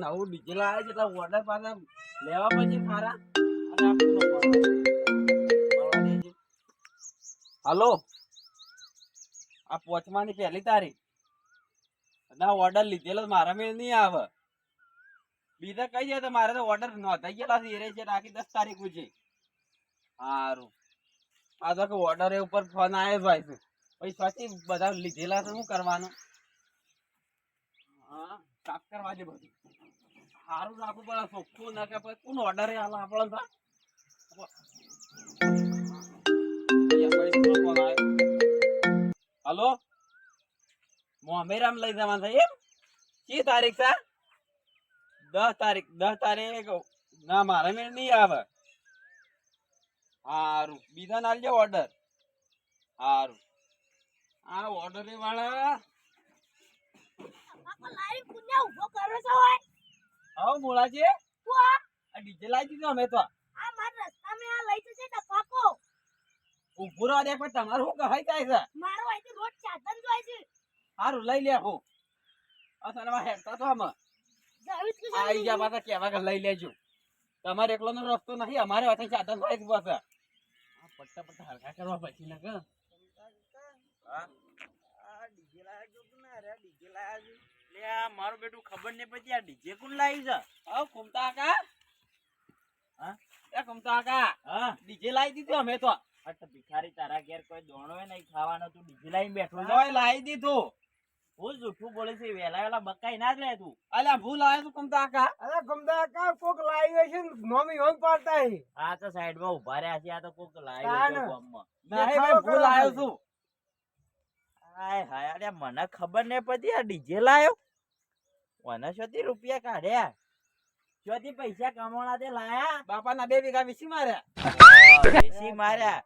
નવું ડીજે આવે છે એટલે ઓર્ડર પાછા લેવા પછી ખારા અને. હલો? આ પોચમાની પહેલી તારીખ. ના ઓર્ડર લીધેલો, મારા મેળ નહીં આવે. બીજા કઈ જાય તો મારે તો ઓર્ડર નોંધાઈ ગયેલા છે એરે છે આખી દસ તારીખ છે સારું આ તો ઓર્ડર ઉપર ફોન આવ્યો ભાઈ છે. પછી સાચી બધા લીધેલા છે, શું કરવાનું? હા, સાફ કરવા દે બધું. સારું રાખવું પડે ચોખ્ખું ના કે કોણ ઓર્ડર આપણને? અહીંયા પછી કોનો હલો? મોમેરામ લઈ જવાનું છે એમ? કઈ તારીખ છે? દસ તારીખ દસ તારીખ. ના, મારે મેળ નહીં આવે. સારું બીજા ના લેજો ઓર્ડર સારું આ ઓર્ડર વાળા લાઈન પુણ્યા ઊભો કરો છો હોય? આવો મોળાજી આ આ ડીજે લાવી દીધો અમે તો. આ માર રસ્તા મે આ લઈ જશે ડફાકો ઉભું રહો દે પણ તમારું શું કહાઈ થાય છે? મારો અહીંથી રોજ સાધન જોઈ છે. સારું લઈ લે હું. અસલમાં હેડતા તો આમાં આઈ જા પાછા કહેવા કે લઈ લેજો. તમારે એકલો નો રસ્તો નથી અમારે વાતે સાધન થાય છે બસ. આ પટ્ટા પટ્ટા હલકા કરવા પછી ને કે મારું બેટું ખબર નહીં પછી આ ડીજે કોણ લાવી છે? હા કુમતા કા હા? એ કુમતા કા હા? ડીજે લાવી દીધું અમે તો. આ તો ભિખારી તારા ઘેર કોઈ દોણો નહીં ખાવાનો તું ડીજે લાવીને બેઠો છે? લાવી દીધું. ભૂલ જૂઠું બોલે છે વેલા વેલા બકાઈ ના જ લે તું. અલ્યા ભૂલ આવે તું કુમતા કા અરે ગમદા કા કોક લાવી છે નોમી હોન પાડતા હે. આ તો સાઈડમાં ઊભા રહ્યા છે આ તો કોક લાવી. ગામમાં નહીં ભૂલ આવ્યો છું. હાય હાય અરે મને ખબર નહીં પડી આ ડીજે લાયો. મને શોથી રૂપિયા કાઢ્યા. શોથી પૈસા કમાણા તે લાયા. બાપાના બે વીઘા વીસી માર્યા. વીસી માર્યા.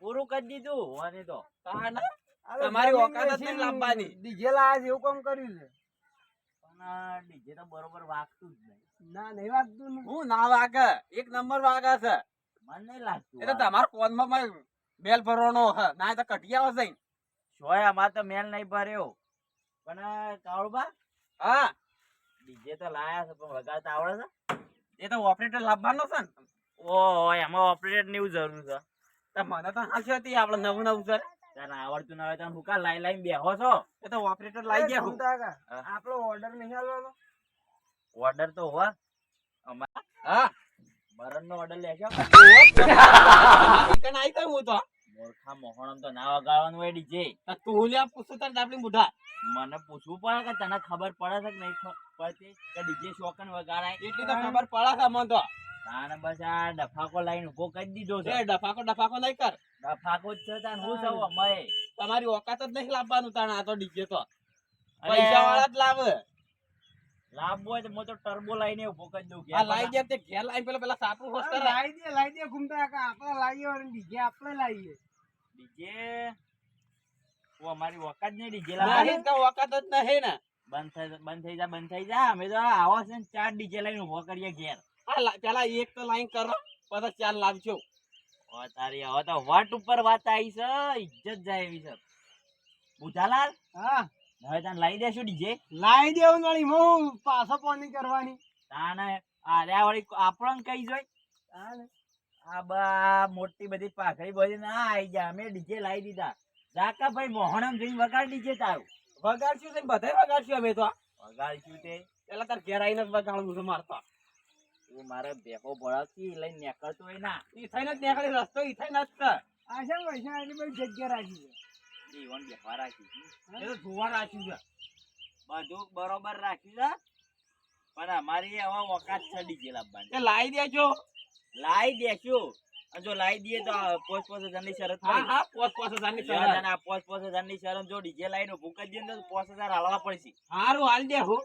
પૂરું કરી દીધું અને તો. તાના તમારી ઓકાત જ લાંબાની. ડીજે લાયા છે એવું કામ કર્યું છે? પણ ડીજે તો બરોબર વાગતું જ નહીં. ના નહીં વાગતું હું ના વાગે? એક નંબર વાગે છે. મને નહીં લાગતું એટલે તમારા ફોનમાં માં બેલ ભરવાનો હા ના તો કટિયા જઈ શોયમાં તો મેલ નહીં ભર્યો. પણ કાળુબા? હા. ડીજે તો લાયા છે પણ વગાડતા આવડે છે? એ તો ઓપરેટર લાવવાનો છે ને. ઓ એમાં ઓપરેટરની જરૂર છે. તો મને તો હાંસી હતી આપણે નવું નવું છે. તને આવડતું ના હોય તો હું કા લાઈ લાઈ બેહો છો? એ તો ઓપરેટર લાવી અરે ગયા. હું. આપણો ઓર્ડર નહીં આલવાનો? ઓર્ડર તો હોવા અમાર હા. બરન નો ઓર્ડર લેજો કણ આઈ તો હું તો? મોરખા મોહણમ તો ના વગાડવાનું હોય ડીજે. તું લ્યા પૂછું તને ડાબલી મુઢા મને પૂછવું પડે કે તને ખબર પડે છે કે નહીં પડતી કે ડીજે શોકન વગાડાય? એટલી તો ખબર પડે છે મને તો. તાને બસ આ ડફાકો લઈને ઊભો કરી દીધો છે. ડફાકો ડફાકો લઈ કર. ડફાકો જ છે તાન હું સૌ અમે તમારી ઓકાત જ નહીં લાવવાનું તાણ આ તો ડીજે તો. પૈસા વાળા જ લાવે. લાંબો હોય તો હું તો ટર્બો લઈને ઊભો કરી દઉં આ લાઈ દે તે ઘેર લાઈ પેલા પેલા સાપરું હોસ્ટર લાઈ લાવી દે લાઈ દે ઘૂમતા કા આપણે લાવીએ અને ડીજે આપણે લાવીએ ડીજે? ઓ અમારી વખત નહીં ડીજે લાવી તો ઓકાત જ નહીં ને? બંધ થઈ બંધ થઈ જા બંધ થઈ જા. અમે તો આવો છે ને ચાર ડીજે લઈને ઊભો કરીએ ઘેર. હા પેલા એક તો લાઈન કરો પછી ચાર લાવજો. ઓ તારી હવે તો વટ ઉપર વાત આવી છે ઇજ્જત જાય એવી છે. બુધાલાલ હા. હવે તને લાવી દેશું ડીજે? લાવી દેવું વળી હું પાછો પોની કરવાની. તાને આર્યા વળી આપણને કઈ જોઈ? તાને. આ બા મોટી બધી પાઘડી બોલી ના આવી જા. અમે ડીજે લાવી દીધા. જાકા ભાઈ મોહણમ જઈને વગાડ ડીજે તારું. વગાડશું છે બધે વગાડશું અમે તો. વગાડશું તે. પેલા તાર ઘેર આવીને જ વગાડવું છે મારતા તું. મારે ભેગો ભળાવતી લઈને નીકળતો હોય ના. ઈ થઈને જ નીકળે રસ્તો ઈ થઈને જ છે. આ છે પૈસા એટલી બધી જગ્યા રાખી છે. જીવન બેહવા રાખી એ તો જોવા રાખ્યું છે. બધું બરોબર રાખ્યું છે. પણ અમારી હવે વખત છે ડીજે લાવવાની. લાવી દેજો. લાવી દેશું. જો લાઈ દઈએ તો પોસ પોસ પોચ હજારની શરત હા હા પોસ પોસ હજારની જો શરત. અને આ પોસ પોચ હજારની શરત. જો ડીજે લાઈને ઊભું કરી દઈએ તો પોસ હજાર હાલવા પડશે. હારું હાલ દે હો.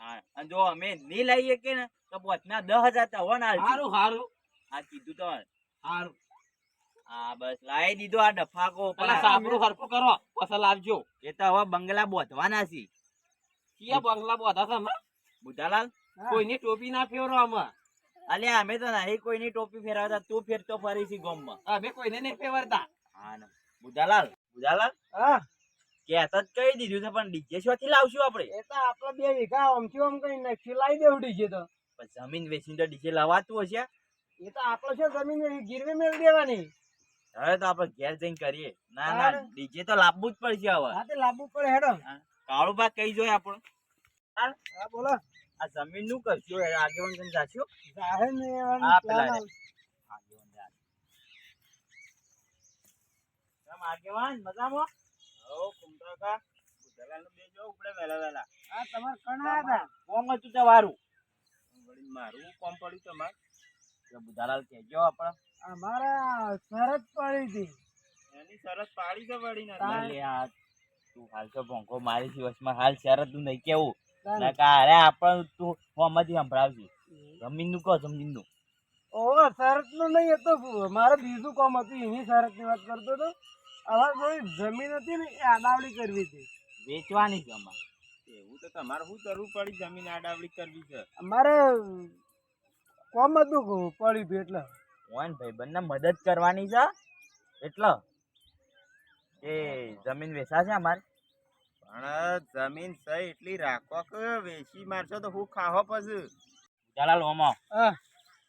હા અને જો અમે નહીં લઈએ કે ને તો પોતના દસ હજાર તો હવા ના હારું હારું. હા કીધું તો હારું. હા બસ લાવી દીધો આ ડફાકો પેલા સાંભળું હરખું કરો. પસલ આવજો એ તો હવે બંગલા બોધવાના છે. કિયા બંગલા બોધા છે બુધાલાલ. કોઈની ટોપી ના ફેરો આમાં? અલ્યા અમે તો નહીં કોઈની ટોપી ફેરવતા તું ફેરતો ફરી છે ગોમમાં અમે કોઈને નહીં ફેરવતા. હા ને. બુધાલાલ બુધાલાલ હા. કહેતા જ કહી દીધું છે પણ ડીજે શોથી લાવશું આપણે? એ તો આપણે બે વીઘા આમથી આમ કઈ નાખી લાવી દેવું ડીજે તો. પણ જમીન વેચીને તો ડીજે લાવાતું હશે? એ તો આપણે છે જમીન ગીરવે મેળ દેવાની? હવે તો આપણે ઘેર જઈને કરીએ. ના ના ડીજે તો લાવવું જ પડશે હવે. હા તે લાવવું પડે હેડો. કાળું ભાગ કઈ જોઈએ આપણો. હા બોલો. આ જમીનનું કરશું આગેવાન કઈ જાશો? જાહે ને આ પેલા આગેવાન જા. તમ આગેવાન? મજામાં? હો કુંભકા ઉધલાનું નું બેજો ઉપડે વેલા વેલા આ તમારે કણા હતા. કોમ હતું વારું. વળી મારું કોમ પડ્યું તમાર કે બુધાલાલ કહેજો આપણે. અમારા શરત પડી હતી. એની શરત પાડી તો વળી ના. તું હાલ તો ભોંકો મારી દિવસમાં હાલ શરત તું નહીં કેવું. અરે આપણ તું ફોમાંથી સંભળાવજે. જમીનનું કહો જમીનનું ઓહો શરતનું નહીં હતો મારે બીજું કામ હતું એની શરતની વાત કરતો હતો હવે થોડી જમીન હતી ને એ આડાવડી કરવી હતી. વેચવાની છે અમારે. એવું તો તમારે શું કરવું પડી જમીન આડાવડી કરવી છે? અમારે કોમ હતું પડ્યું હતું એટલે. ઓન ભાઈ બંને મદદ કરવાની છે? એટલે? એ જમીન વેચાશે અમારે? પણ જમીન સહી એટલી રાખો કે વેચી મારશો તો હું ખાહો પછી. ચાલા લોમો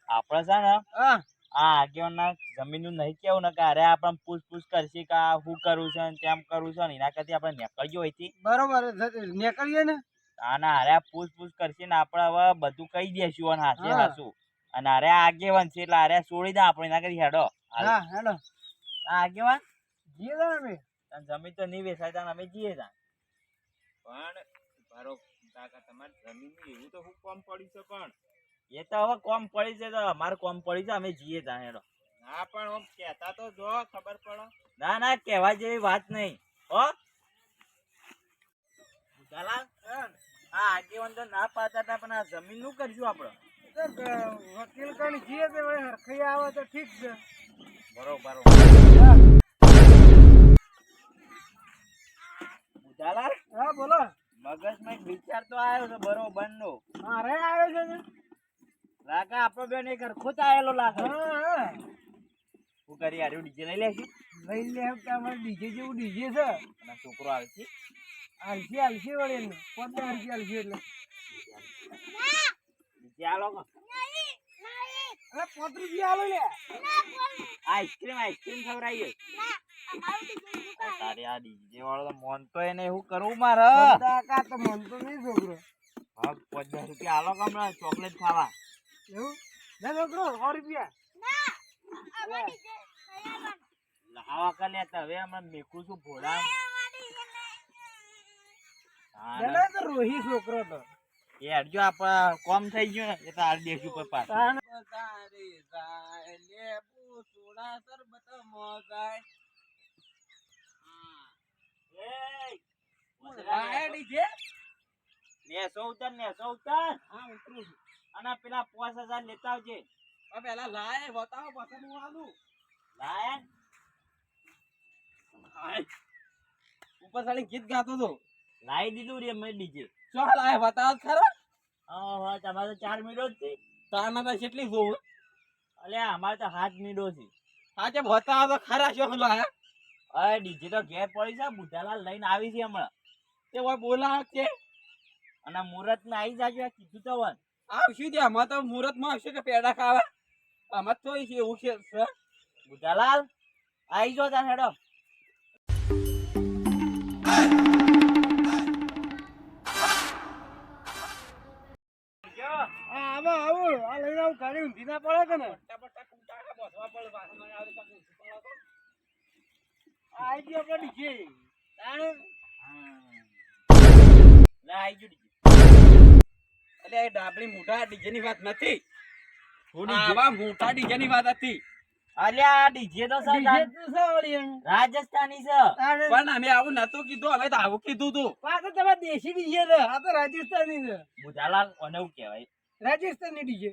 આપણે છે ને આ આગેવાનના જમીનનું નહીં કેવું ને કે અરે આપણે પૂછપૂછ કરશે કે આ શું કરવું છે ને તેમ કરવું છે ને એના કરતી આપણે નીકળ્યો હોય બરોબર નીકળીએ ને? આના અરે પૂછ પૂછ કરશે ને આપણે હવે બધું કહી દેશું અને હાથે. હાસું અને અરે આગેવાન છે એટલે અરે છોડી દે આપણે એના કરી હેડો. હા હેડો. આ આગેવાન? જીએ તા અમે? જમીન તો નહીં વેચાય તાને અમે જઈએ તા. પણ મારો કાકા તમારે જમીન એવું તો હું કોમ પડ્યું છે પણ? એ તો હવે કોમ પડી છે તો અમારે કોમ પડી છે અમે જઈએ ત્યાં હેડો. ના પણ આમ કહેતા તો જો ખબર પડે. ના ના કહેવા જેવી વાત નહીં હો. ચાલા આ આગેવાન તો ના પાડતા હતા પણ આ જમીનનું કરશું આપણે વકીલ કણ જીએ તે હરખઈ આવે તો ઠીક છે. બરોબર હા હા બોલો. મગજમાં એક વિચાર તો આવ્યો છે બરોબર નો મારે આવ્યો છે ને? લાગે આપણો બેન એક હરખો જ આયેલો લાગે. હા હા. હું કરી આર્યું ડીજે લઈ લેશું? લઈ લે તમારે ડીજે જેવું ડીજે છે. અને છોકરો આવે છે આલસી આલસી વળી એને. પોતે આલસી આલસી એટલે. ડીજે આલો. અરે પોતરી જી આલો લે. આઈસ્ક્રીમ આઈસ્ક્રીમ ખવડાવીએ. તારે આ ડીજે વાળો તો મોન તો એને એવું કરવું મારે. કાકા તો મનતો નહીં છોકરો. હા પચાસ રૂપિયા આલો કમરા ચોકલેટ ખાવા. એવું? લે છોકરો સો રૂપિયા. લાવા કર લે તો હવે હમણાં મેકું છું ભોળા. તો રોહી છોકરો તો. એ હરજો આપડે કોમ થઈ ગયું ને એ તો હાલ દેશ ઉપર પાછું. જાય મોગાય લાયા ડીજે નેસો ઉતાર નેસો ઉતાર હા ઉતરું છું અને પેલા પાંચ હજાર લેતા આવજે. પેલા લાય બતાવો પછી હું આલું લાયા. ઉપર સાડી ગીત ગાતો હતો લાવી દીધું રે મેં ડીજે. શું લાય બતાવો તો ખરા. હા હા તમારે તો ચાર જ છે. તાના તો કેટલી જોવું. અલ્યા અમારે તો હાથ મીડો છે. આજે બતાવો તો ખરા શું લાયા? અરે ડીજે તો ઘેર પડી છે બુધાલાલ લઈને આવી છે હમણાં. તે કોઈ બોલા કે. અને મુહૂર્તમાં આવી જાજો કીધું તો વન આવશું ત્યાં અમારે તો મુહૂર્તમાં આવશે કે પેડા ખાવા? અમારે તો છે એવું છે સર બુધાલાલ આવી જો તાર હેડો. આવો આવો આ લઈને આવું ગાડી ઊંધી ના પડે કે ને આ આપણે ડીજે. તાણ? લે આવી ડીજે. એટલે એ ડાબલી મોટા ડીજે ની વાત નથી. આવા મોટા ડીજે ની વાત હતી. અલ્યા ડીજે તો છે ડીજે તો છે વળી એમ. રાજસ્થાની છે. પણ અમે આવું નતું કીધું હવે તો આવું કીધું તું. પાછો તમારે દેશી ડીજે છે. આ તો રાજસ્થાની છે. બુધાલાલ ઓને એવું કહેવાય. રાજસ્થાની ડીજે.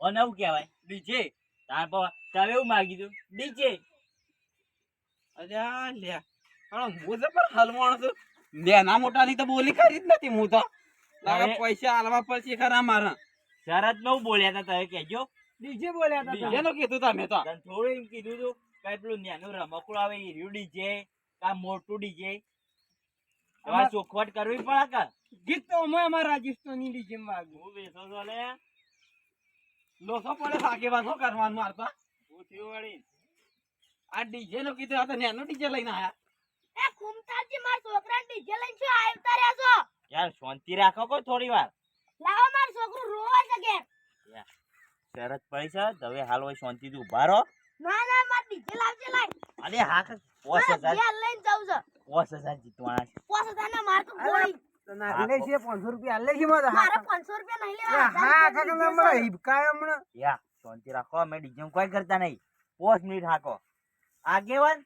ઓને કહેવાય. ડીજે. તાર પર તમે એવું માગી દઉં ડીજે. અલ્યા લ્યા પણ હું તો પણ હલવાણ છું. નાના મોટા તો બોલી ખરી જ નથી હું તો. પૈસા આલવા પડશે ખરા મારા. શરતનું બોલ્યા હતા તમે કહેજો. ડીજે બોલ્યા હતા ડીજે નું કીધું તમે તો. થોડું એમ કીધું તું કઈ પેલું નાનું રમકડું આવે એ રહ્યું ડીજે કા મોટું ડીજે. તમારે ચોખવટ કરવી પડે કે? ગીત તો અમે અમારા રાજસ્થાની ડીજે માં. હું બેસો છો લે. લોસો પડે આગેવાન શું કરવાનું મારતા હું થયું વળી. આ ડીજે નો કીધું આ તો નેનો ડીજે લઈને આયા. એ કુમતાજી માર છોકરા ડીજે લઈને છો આવતા રહ્યા છો? યાર શાંતિ રાખો કો થોડી વાર. લાવો માર છોકરો રોવા લાગે શરત પડી છે. હવે હાલ હોય શાંતિથી ઊભા રહો. ના ના માર ડીજે લાવજે લાઈ અરે હા કે પોસ મારે હજાર. ઘેર લઈને જાઉં છો. પોસ હજાર જીતવાના છે. પોસ હજારના માર તો કોઈ 500 રૂપિયા આલે છે મારે. મારે પાંચસો રૂપિયા નહીં લેવા હા, કાકા, હમણાં હિબકાય હમણાં. યા શાંતિ રાખો અમે ડીજે કોઈ કરતા નહીં. પોસ મિનિટ હાકો. આગેવાન?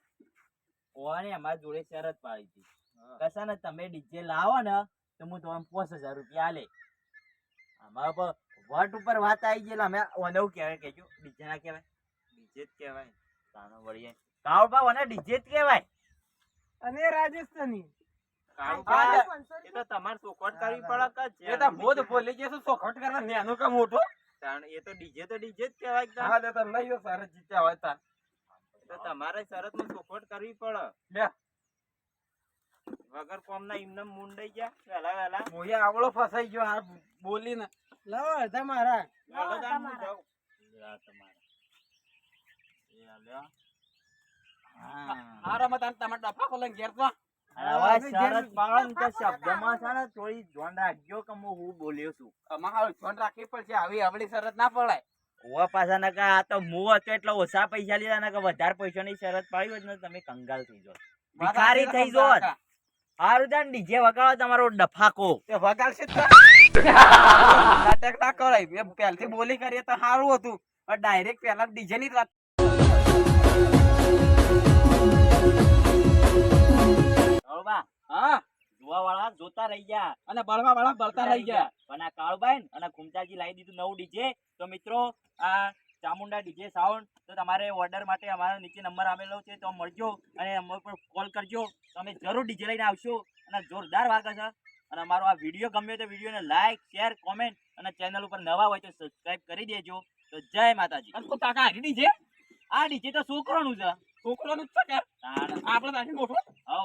ઓને અમારી જોડે શરત પાડી હતી. કશા ને તમે ડીજે લાવો ને તો હું તમને પોસ હજાર રૂપિયા આલે. અમારા પર વટ ઉપર વાત આવી ગયેલા. અમે ઓને કહેવાય કેજો ડીજે ના કહેવાય. ડીજે જ કહેવાય. તાનો વળીએ કાળબા ઓને ડીજે જ કહેવાય. અને રાજસ્થાની. એ તો તમારે ચોખવટ કરવી પડે કે એ તો બોધ બોલી જશે સોખટ કરવા નેનો કે મોટો એ તો ડીજે તો ડીજે જ કહેવાય કે હા તો તમને સરસ જીત્યા હોય તાર. તો તમારે શરતમાં ચોખવટ કરવી પડે. વગર વગર કોમના એમને મુંડાઈ ગયા. વેલા વેલા મોયે આવડો ફસાઈ ગયો આ બોલી ને લાવો અડધા મારા તમારા. લ્યો તમારે. એ આ લ્યો. હા. હારો મત તમે ઘેર તો. અને શરત પાડો તો શબ્દમાં છે ને થોડી ધ્યાન રાખજો કે હું હું બોલ્યો છું. અમારે ફોન રાખવી પડશે. આવી આવડી શરત ના પડાય. ઓવા પાછા ના કા આ તો હું હતો એટલે ઓછા પૈસા લીધા ના કે વધારે પૈસાની શરત પાડી હોત ને તમે કંગાલ થઈ જાઓ ભિખારી થઈ જાઓ હારું તાન ડીજે વગાડો તમારો ડફાકો. તે વગાડશે તો. નાટક ના કરાય. મેં પહેલથી બોલી કરીએ તો સારું હતું. પણ ડાયરેક્ટ પહેલા ડીજે ની જ વાત. હા? વાળા જોતા રહી ગયા અને બળવા વાળા બળતા રહી ગયા. પણ આ કાળુબાઈ અને ખુમચાજી લાવી દીધું નવું ડીજે. તો મિત્રો આ ચામુંડા ડીજે સાઉન્ડ તો તમારે ઓર્ડર માટે અમારો નીચે નંબર આવેલો છે તો મળજો અને અમને પણ કોલ કરજો. તો અમે જરૂર ડીજે લઈને આવશો અને જોરદાર વાગે છે. અને અમારો આ વીડિયો ગમ્યો તો વિડીયોને લાઈક શેર કોમેન્ટ અને ચેનલ ઉપર નવા હોય તો સબસ્ક્રાઇબ કરી દેજો. તો જય માતાજી. તો કાકા હારી ડીજે? આ ડીજે તો છોકરોનું છે? છોકરાનું જ છે કે? આપણે મોટું હઉ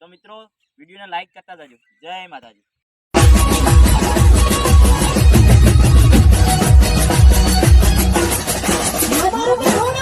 તો મિત્રો વિડીયોને લાઈક કરતા જજો જય માતાજી Oh, my God.